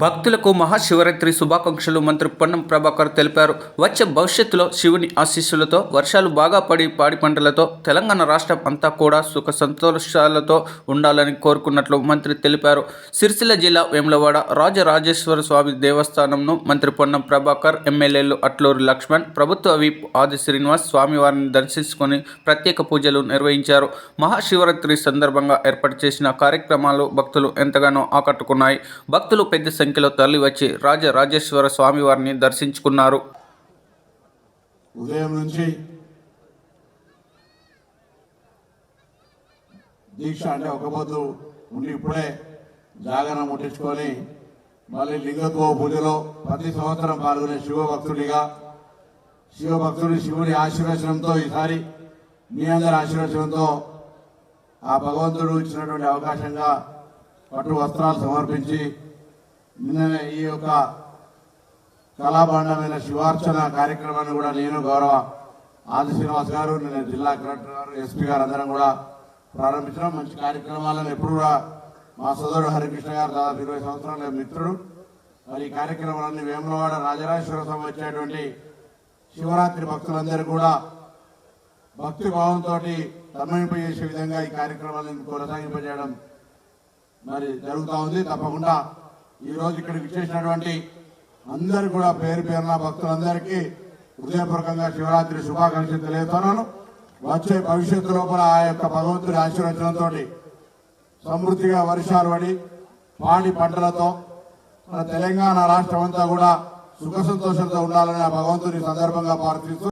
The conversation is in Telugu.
భక్తులకు మహాశివరాత్రి శుభాకాంక్షలు మంత్రి పొన్నం ప్రభాకర్ తెలిపారు. వచ్చే భవిష్యత్తులో శివుని ఆశీస్సులతో వర్షాలు బాగా పడి పాడి పంటలతో తెలంగాణ రాష్ట్రం అంతా కూడా సుఖ సంతోషాలతో ఉండాలని కోరుకున్నట్లు మంత్రి తెలిపారు. సిరిసిల్ల జిల్లా వేములవాడ రాజరాజేశ్వర స్వామి దేవస్థానంను మంత్రి పొన్నం ప్రభాకర్ ఎమ్మెల్యేలు అట్లూరి లక్ష్మణ్ ప్రభుత్వ విప్ ఆది శ్రీనివాస్ స్వామివారిని దర్శించుకొని ప్రత్యేక పూజలు నిర్వహించారు. మహాశివరాత్రి సందర్భంగా ఏర్పాటు చేసిన కార్యక్రమాలు భక్తులు ఎంతగానో ఆకట్టుకున్నాయి. భక్తులు పెద్ద సంఖ్యలో తరలివచ్చి రాజరాజేశ్వర స్వామివారిని దర్శించుకున్నారు. ఉదయం నుంచి దీక్ష అంటే ఒక పొద్దు ఉండి ఇప్పుడే జాగరణ ముట్టించుకొని మళ్ళీ లింగత్వ పూజలో ప్రతి సంవత్సరం పాల్గొనే శివభక్తుడిగా శివభక్తుడి శివుడి ఆశీర్వచనంతో ఈసారి మీ అందరి ఆశీర్వచనంతో ఆ భగవంతుడు ఇచ్చినటువంటి అవకాశంగా పట్టు వస్త్రాలు సమర్పించి నిన్న ఈ యొక్క కళాభాండమైన శివార్చన కార్యక్రమాన్ని కూడా నేను గౌరవ ఆది శ్రీనివాస్ గారు నిన్న జిల్లా కలెక్టర్ గారు ఎస్పీ గారు అందరం కూడా ప్రారంభించడం మంచి కార్యక్రమాలను ఎప్పుడు కూడా మా సోదరుడు హరికృష్ణ గారు దాదాపు ఇరవై సంవత్సరాల మిత్రుడు. మరి ఈ కార్యక్రమాలన్నీ వేములవాడ రాజరాజేశ్వర స్వామి వచ్చేటువంటి శివరాత్రి భక్తులందరూ కూడా భక్తి భావంతో తన్మయింపజేసే విధంగా ఈ కార్యక్రమాలను కొనసాగింపజేయడం మరి జరుగుతూ ఉంది. తప్పకుండా ఈ రోజు ఇక్కడికి చేసినటువంటి అందరు కూడా పేరు పేరున భక్తులందరికీ హృదయపూర్వకంగా శివరాత్రి శుభాకాంక్షలు తెలియజేస్తున్నాను. వచ్చే భవిష్యత్తు లోపల ఆ యొక్క భగవంతుడి ఆశీర్వచనంతో సమృద్ధిగా వర్షాలు పడి పాడి పంటలతో మన తెలంగాణ రాష్ట్రం అంతా కూడా సుఖ సంతోషంతో ఉండాలని ఆ భగవంతుని సందర్భంగా ప్రార్థిస్తూ